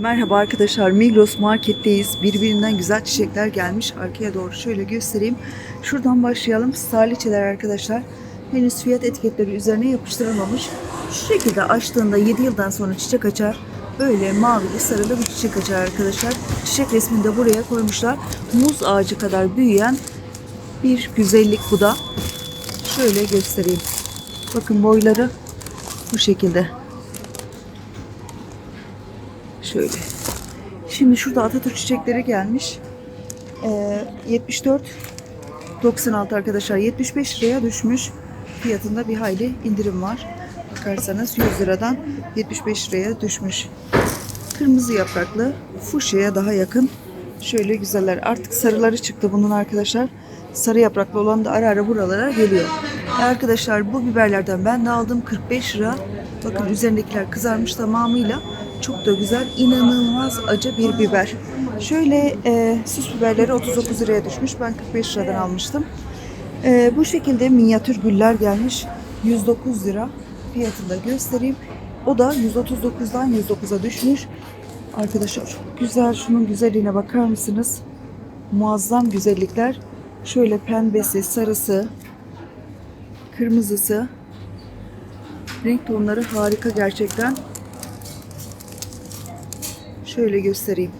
Merhaba arkadaşlar Migros marketteyiz. Birbirinden güzel çiçekler gelmiş. Arkaya doğru şöyle göstereyim. Şuradan başlayalım. Saliçeler arkadaşlar. Henüz fiyat etiketleri üzerine yapıştırılmamış. Şu şekilde açtığında 7 yıldan sonra çiçek açar. Böyle mavili sarılı bir çiçek açar arkadaşlar. Çiçek resmini de buraya koymuşlar. Muz ağacı kadar büyüyen bir güzellik bu da. Şöyle göstereyim. Bakın boyları bu şekilde. Şöyle. Şimdi şurada Atatürk çiçekleri gelmiş. Ee, 74 96 arkadaşlar 75 liraya düşmüş. Fiyatında bir hayli indirim var. Bakarsanız 100 liradan 75 liraya düşmüş. Kırmızı yapraklı fuşyaya daha yakın. Şöyle güzeller. Artık sarıları çıktı bunun arkadaşlar. Sarı yapraklı olan da ara ara buralara geliyor. Arkadaşlar bu biberlerden ben de aldım 45 lira. Bakın üzerindekiler kızarmış tamamıyla. Çok da güzel, inanılmaz acı bir biber. Şöyle e, süs biberleri 39 liraya düşmüş. Ben 45 liradan almıştım. E, bu şekilde minyatür güller gelmiş. 109 lira. Fiyatını da göstereyim. O da 139'dan 109'a düşmüş. Arkadaşlar çok güzel. Şunun güzelliğine bakar mısınız? Muazzam güzellikler. Şöyle pembesi, sarısı, kırmızısı. Renk tonları harika gerçekten. Şöyle göstereyim.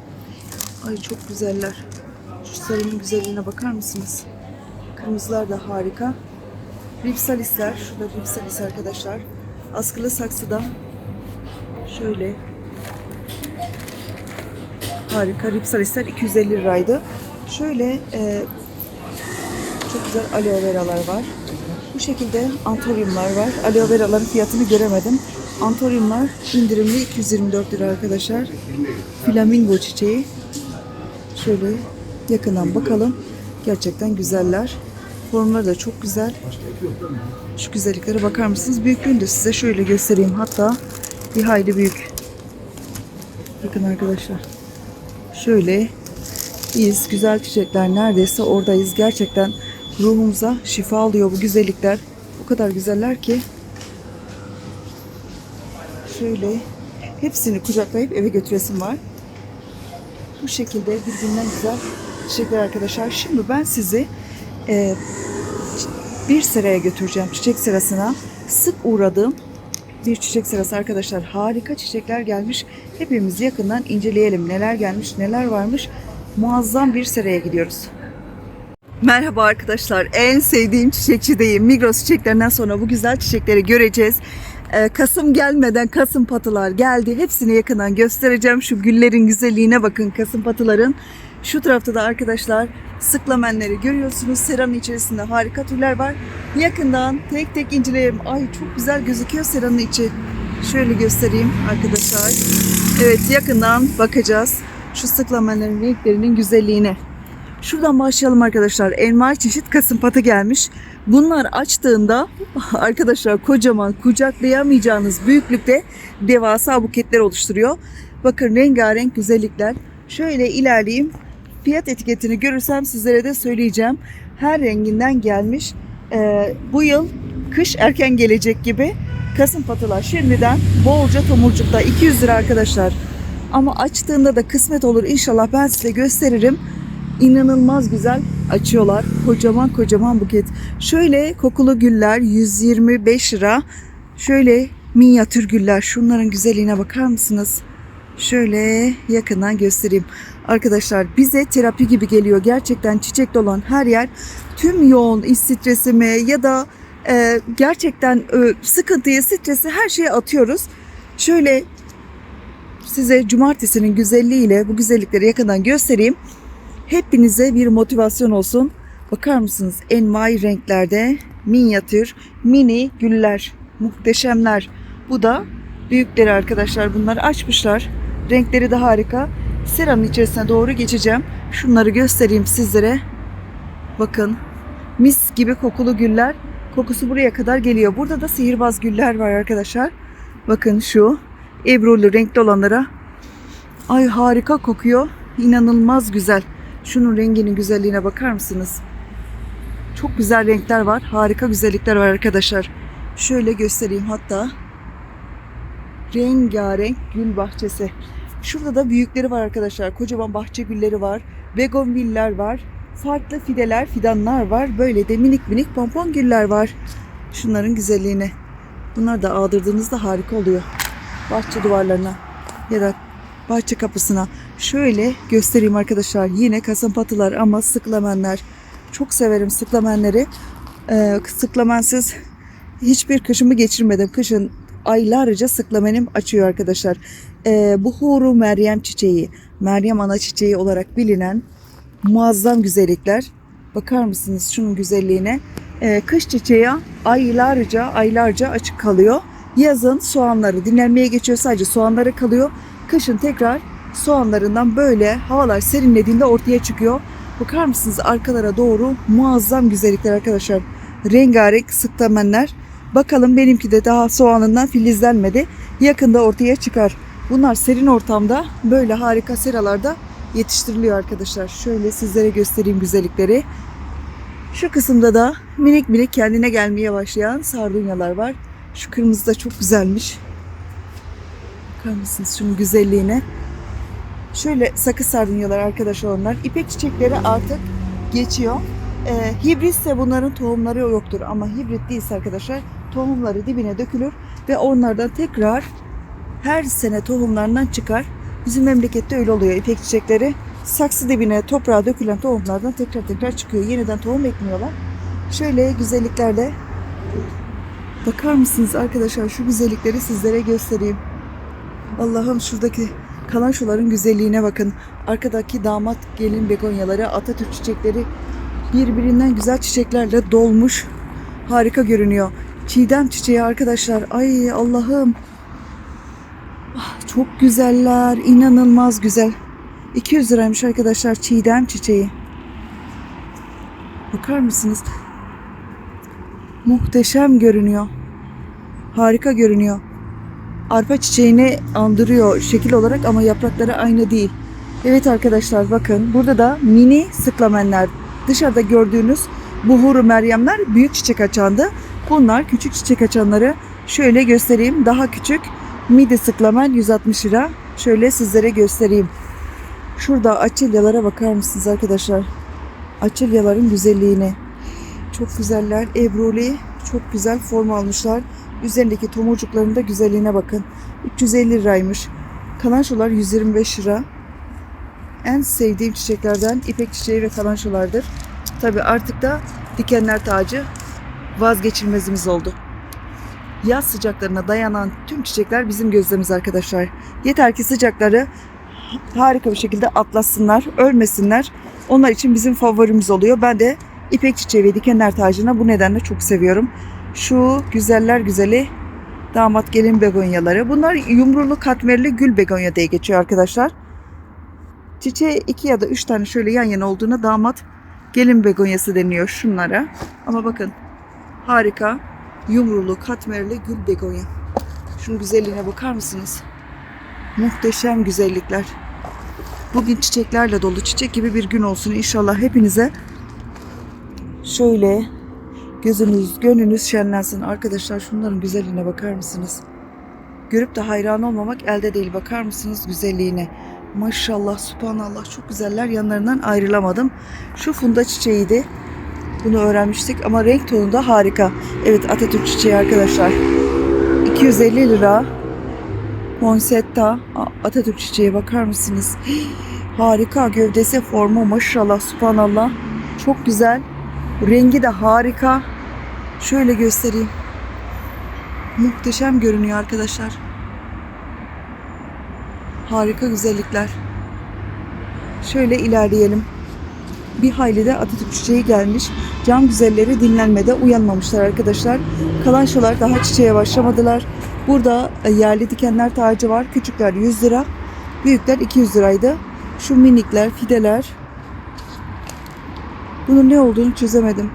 Ay çok güzeller. Şu sarının güzelliğine bakar mısınız? Kırmızılar da harika. Ripsalisler. Şurada ripsalis arkadaşlar. Askılı saksıda. Şöyle. Harika. Ripsalisler 250 liraydı. Şöyle e, çok güzel aloe veralar var. Bu şekilde antoryumlar var. Aloe veraların fiyatını göremedim. Antoryumlar indirimli 224 lira arkadaşlar. Flamingo çiçeği. Şöyle yakından bakalım. Gerçekten güzeller. Formları da çok güzel. Şu güzelliklere bakar mısınız? Büyüklüğünü de size şöyle göstereyim. Hatta bir hayli büyük. Bakın arkadaşlar. Şöyle biz güzel çiçekler neredeyse oradayız. Gerçekten ruhumuza şifa alıyor bu güzellikler. O kadar güzeller ki. Şöyle hepsini kucaklayıp eve götüresim var. Bu şekilde birbirinden güzel çiçekler arkadaşlar. Şimdi ben sizi e, bir seraya götüreceğim. Çiçek serasına. Sık uğradığım bir çiçek serası arkadaşlar. Harika çiçekler gelmiş. Hepimiz yakından inceleyelim. Neler gelmiş, neler varmış. Muazzam bir seraya gidiyoruz. Merhaba arkadaşlar. En sevdiğim çiçekçideyim. Migros çiçeklerinden sonra bu güzel çiçekleri göreceğiz. Ee, Kasım gelmeden Kasım patılar geldi. Hepsini yakından göstereceğim. Şu güllerin güzelliğine bakın Kasım patıların. Şu tarafta da arkadaşlar sıklamenleri görüyorsunuz. Seranın içerisinde harika türler var. Yakından tek tek inceleyelim. Ay çok güzel gözüküyor seranın içi. Şöyle göstereyim arkadaşlar. Evet yakından bakacağız. Şu sıklamenlerin renklerinin güzelliğine. Şuradan başlayalım arkadaşlar. Envai çeşit kasım patı gelmiş. Bunlar açtığında arkadaşlar kocaman kucaklayamayacağınız büyüklükte devasa buketler oluşturuyor. Bakın rengarenk güzellikler. Şöyle ilerleyeyim. Fiyat etiketini görürsem sizlere de söyleyeceğim. Her renginden gelmiş. Ee, bu yıl kış erken gelecek gibi kasım patılar şimdiden bolca tomurcukta 200 lira arkadaşlar. Ama açtığında da kısmet olur inşallah ben size gösteririm inanılmaz güzel açıyorlar. Kocaman kocaman buket. Şöyle kokulu güller 125 lira. Şöyle minyatür güller. Şunların güzelliğine bakar mısınız? Şöyle yakından göstereyim. Arkadaşlar bize terapi gibi geliyor. Gerçekten çiçekli olan her yer tüm yoğun iş stresimi ya da e, gerçekten e, sıkıntıyı, stresi her şeye atıyoruz. Şöyle size cumartesinin güzelliğiyle bu güzellikleri yakından göstereyim. Hepinize bir motivasyon olsun. Bakar mısınız envai renklerde minyatür, mini güller, muhteşemler. Bu da büyükleri arkadaşlar bunları açmışlar. Renkleri de harika. Seranın içerisine doğru geçeceğim. Şunları göstereyim sizlere. Bakın mis gibi kokulu güller. Kokusu buraya kadar geliyor. Burada da sihirbaz güller var arkadaşlar. Bakın şu ebrulu renkli olanlara. Ay harika kokuyor. İnanılmaz güzel. Şunun renginin güzelliğine bakar mısınız? Çok güzel renkler var. Harika güzellikler var arkadaşlar. Şöyle göstereyim hatta. Rengarenk gül bahçesi. Şurada da büyükleri var arkadaşlar. Kocaman bahçe gülleri var. Begonviller var. Farklı fideler, fidanlar var. Böyle de minik minik pompon güller var. Şunların güzelliğine. Bunlar da ağdırdığınızda harika oluyor. Bahçe duvarlarına ya da bahçe kapısına. Şöyle göstereyim arkadaşlar. Yine kasımpatılar ama sıklamenler. Çok severim sıklamenleri. Ee, sıklamensіз hiçbir kışımı geçirmedim. Kışın aylarca sıklamenim açıyor arkadaşlar. Ee, bu huru Meryem çiçeği, Meryem ana çiçeği olarak bilinen muazzam güzellikler. Bakar mısınız şunun güzelliğine? Ee, kış çiçeği aylarca aylarca açık kalıyor. Yazın soğanları dinlenmeye geçiyor sadece soğanları kalıyor. Kışın tekrar soğanlarından böyle havalar serinlediğinde ortaya çıkıyor. Bakar mısınız arkalara doğru muazzam güzellikler arkadaşlar. Rengarenk sıktamenler. Bakalım benimki de daha soğanından filizlenmedi. Yakında ortaya çıkar. Bunlar serin ortamda böyle harika seralarda yetiştiriliyor arkadaşlar. Şöyle sizlere göstereyim güzellikleri. Şu kısımda da minik minik kendine gelmeye başlayan sardunyalar var. Şu kırmızı da çok güzelmiş. Bakar mısınız şunun güzelliğine? Şöyle sakız sardunyalar arkadaşlar onlar. İpek çiçekleri artık geçiyor. Ee, hibritse bunların tohumları yoktur ama hibrit değilse arkadaşlar tohumları dibine dökülür ve onlardan tekrar her sene tohumlarından çıkar. Bizim memlekette öyle oluyor ipek çiçekleri. Saksı dibine toprağa dökülen tohumlardan tekrar tekrar çıkıyor. Yeniden tohum ekmiyorlar. Şöyle güzelliklerle bakar mısınız arkadaşlar şu güzellikleri sizlere göstereyim. Allah'ım şuradaki kalançoların güzelliğine bakın. Arkadaki damat gelin begonyaları, Atatürk çiçekleri birbirinden güzel çiçeklerle dolmuş. Harika görünüyor. Çiğdem çiçeği arkadaşlar. Ay Allah'ım. Ah, Çok güzeller. inanılmaz güzel. 200 liraymış arkadaşlar çiğdem çiçeği. Bakar mısınız? Muhteşem görünüyor. Harika görünüyor. Arpa çiçeğini andırıyor şekil olarak ama yaprakları aynı değil. Evet arkadaşlar bakın burada da mini sıklamenler. Dışarıda gördüğünüz buhuru meryemler büyük çiçek açandı. Bunlar küçük çiçek açanları şöyle göstereyim. Daha küçük midi sıklamen 160 lira. Şöyle sizlere göstereyim. Şurada açılyalara bakar mısınız arkadaşlar? Açılyaların güzelliğine. Çok güzeller. Ebruli çok güzel form almışlar. Üzerindeki tomurcukların da güzelliğine bakın. 350 liraymış. Kalançolar 125 lira. En sevdiğim çiçeklerden ipek çiçeği ve kalançolardır. Tabi artık da dikenler tacı vazgeçilmezimiz oldu. Yaz sıcaklarına dayanan tüm çiçekler bizim gözlemimiz arkadaşlar. Yeter ki sıcakları harika bir şekilde atlatsınlar, ölmesinler. Onlar için bizim favorimiz oluyor. Ben de ipek çiçeği ve dikenler tacına bu nedenle çok seviyorum. Şu güzeller güzeli damat gelin begonyaları. Bunlar yumrulu katmerli gül begonya diye geçiyor arkadaşlar. Çiçeği iki ya da üç tane şöyle yan yana olduğuna damat gelin begonyası deniyor şunlara. Ama bakın harika yumrulu katmerli gül begonya. Şunun güzelliğine bakar mısınız? Muhteşem güzellikler. Bugün çiçeklerle dolu çiçek gibi bir gün olsun inşallah hepinize. Şöyle gözünüz, gönlünüz şenlensin. Arkadaşlar şunların güzelliğine bakar mısınız? Görüp de hayran olmamak elde değil. Bakar mısınız güzelliğine? Maşallah, subhanallah çok güzeller. Yanlarından ayrılamadım. Şu funda çiçeğiydi. Bunu öğrenmiştik ama renk tonu da harika. Evet Atatürk çiçeği arkadaşlar. 250 lira. Ponsetta. Atatürk çiçeği bakar mısınız? Harika gövdesi formu maşallah subhanallah. Çok güzel. Rengi de harika. Şöyle göstereyim. Muhteşem görünüyor arkadaşlar. Harika güzellikler. Şöyle ilerleyelim. Bir hayli de Atatürk çiçeği gelmiş. Cam güzelleri dinlenmede uyanmamışlar arkadaşlar. Kalançolar daha çiçeğe başlamadılar. Burada e, yerli dikenler tacı var. Küçükler 100 lira. Büyükler 200 liraydı. Şu minikler, fideler. Bunun ne olduğunu çözemedim.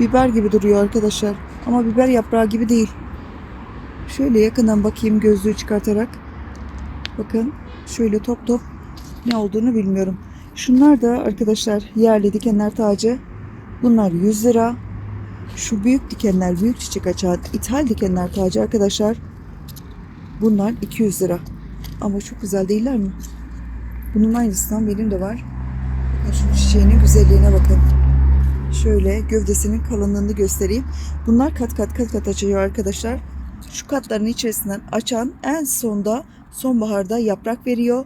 Biber gibi duruyor arkadaşlar. Ama biber yaprağı gibi değil. Şöyle yakından bakayım gözlüğü çıkartarak. Bakın şöyle top top ne olduğunu bilmiyorum. Şunlar da arkadaşlar yerli dikenler tacı. Bunlar 100 lira. Şu büyük dikenler, büyük çiçek açan ithal dikenler tacı arkadaşlar. Bunlar 200 lira. Ama çok güzel değiller mi? Bunun aynısından benim de var. Bakın çiçeğinin güzelliğine bakın. Şöyle gövdesinin kalınlığını göstereyim. Bunlar kat kat kat kat açıyor arkadaşlar. Şu katların içerisinden açan en sonda sonbaharda yaprak veriyor.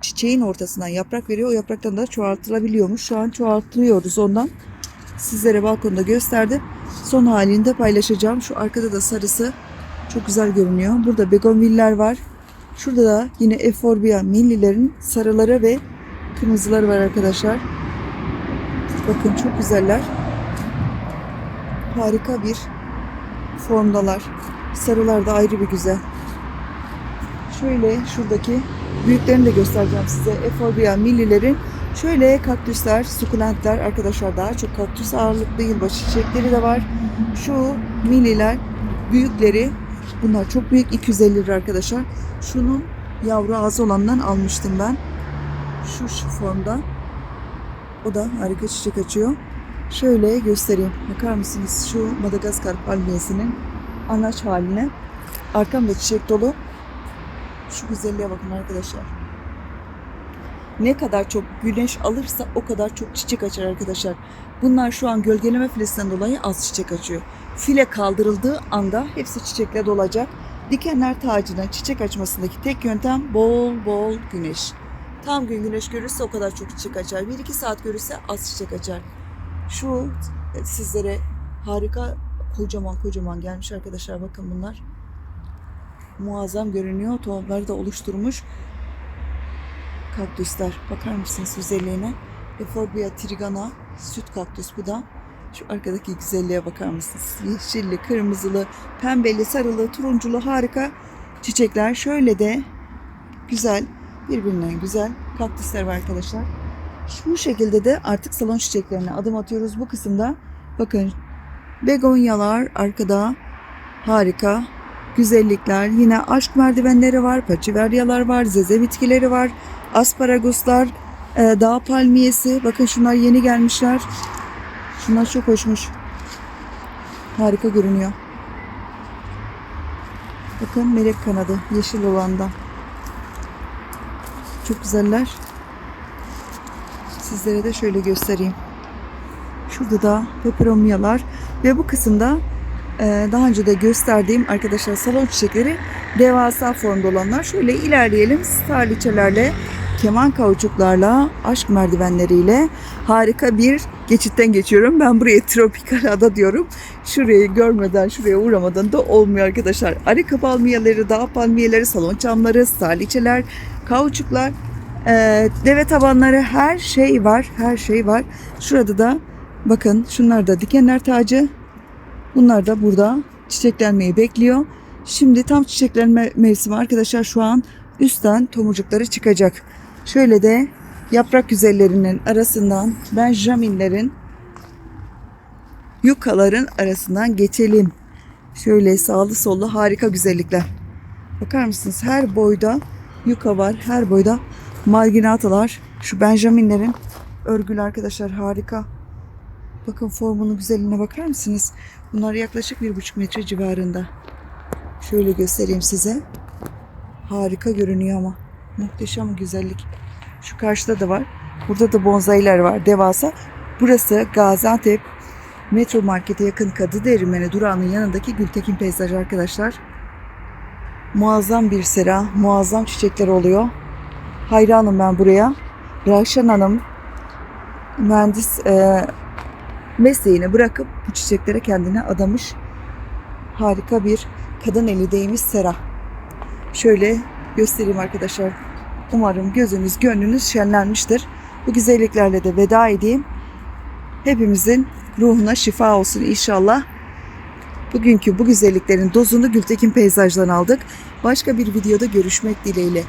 Çiçeğin ortasından yaprak veriyor. O yapraktan da çoğaltılabiliyormuş. Şu an çoğaltıyoruz ondan. Sizlere balkonda gösterdim. Son halini de paylaşacağım. Şu arkada da sarısı çok güzel görünüyor. Burada begonviller var. Şurada da yine eforbia millilerin sarıları ve kırmızıları var arkadaşlar. Bakın çok güzeller. Harika bir formdalar. Sarılar da ayrı bir güzel. Şöyle şuradaki büyüklerini de göstereceğim size. Eforbia millilerin şöyle kaktüsler, sukulentler arkadaşlar daha çok kaktüs ağırlıklı yılbaşı çiçekleri de var. Şu milliler büyükleri bunlar çok büyük 250 lira arkadaşlar. Şunun yavru ağzı olandan almıştım ben. Şu, şu formda. O da harika çiçek açıyor. Şöyle göstereyim. Bakar mısınız şu Madagaskar palmiyesinin anaç haline. Arkamda çiçek dolu. Şu güzelliğe bakın arkadaşlar. Ne kadar çok güneş alırsa o kadar çok çiçek açar arkadaşlar. Bunlar şu an gölgeleme filesinden dolayı az çiçek açıyor. File kaldırıldığı anda hepsi çiçekle dolacak. Dikenler tacına çiçek açmasındaki tek yöntem bol bol güneş. Tam gün güneş görürse o kadar çok çiçek açar. 1-2 saat görürse az çiçek açar. Şu e, sizlere harika kocaman kocaman gelmiş arkadaşlar bakın bunlar. Muazzam görünüyor. Tohumları da oluşturmuş. Kaktüsler. Bakar mısınız güzelliğine? Euphorbia trigana süt kaktüs bu da. Şu arkadaki güzelliğe bakar mısınız? Yeşilli, kırmızılı, pembeli, sarılı, turunculu harika çiçekler. Şöyle de güzel, birbirinden güzel kaktüsler var arkadaşlar. Şu şekilde de artık salon çiçeklerine adım atıyoruz bu kısımda. Bakın begonyalar arkada harika güzellikler. Yine aşk merdivenleri var, paçiveryalar var, zeze bitkileri var, asparaguslar, e, dağ palmiyesi. Bakın şunlar yeni gelmişler. Şunlar çok hoşmuş. Harika görünüyor. Bakın melek kanadı yeşil olanda. Çok güzeller. Sizlere de şöyle göstereyim. Şurada da peperomiyalar ve bu kısımda e, daha önce de gösterdiğim arkadaşlar salon çiçekleri devasa formda olanlar. Şöyle ilerleyelim. Starliçelerle, keman kauçuklarla, aşk merdivenleriyle harika bir geçitten geçiyorum. Ben buraya tropikal ada diyorum. Şurayı görmeden, şuraya uğramadan da olmuyor arkadaşlar. Arika palmiyeleri, dağ palmiyeleri, salon çamları, starliçeler, kauçuklar, e, deve tabanları her şey var. Her şey var. Şurada da bakın şunlar da dikenler tacı. Bunlar da burada çiçeklenmeyi bekliyor. Şimdi tam çiçeklenme mevsimi arkadaşlar şu an üstten tomurcukları çıkacak. Şöyle de yaprak güzellerinin arasından benjaminlerin yukaların arasından geçelim. Şöyle sağlı sollu harika güzellikler. Bakar mısınız her boyda yuka var. Her boyda marginatalar. Şu benjaminlerin örgülü arkadaşlar harika. Bakın formunun güzelliğine bakar mısınız? Bunlar yaklaşık bir buçuk metre civarında. Şöyle göstereyim size. Harika görünüyor ama. Muhteşem güzellik. Şu karşıda da var. Burada da bonsailer var devasa. Burası Gaziantep Metro Market'e yakın Kadı Değirmeni durağının yanındaki Gültekin Peyzajı arkadaşlar. Muazzam bir sera, muazzam çiçekler oluyor. Hayranım ben buraya. Rahşan Hanım mühendis e, mesleğini bırakıp bu çiçeklere kendine adamış harika bir kadın eli değmiş sera. Şöyle göstereyim arkadaşlar. Umarım gözünüz gönlünüz şenlenmiştir. Bu güzelliklerle de veda edeyim. Hepimizin ruhuna şifa olsun inşallah. Bugünkü bu güzelliklerin dozunu Gültekin Peyzaj'dan aldık. Başka bir videoda görüşmek dileğiyle.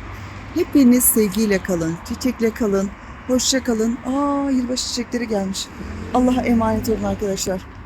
Hepiniz sevgiyle kalın, çiçekle kalın, hoşça kalın. Aa yılbaşı çiçekleri gelmiş. Allah'a emanet olun arkadaşlar.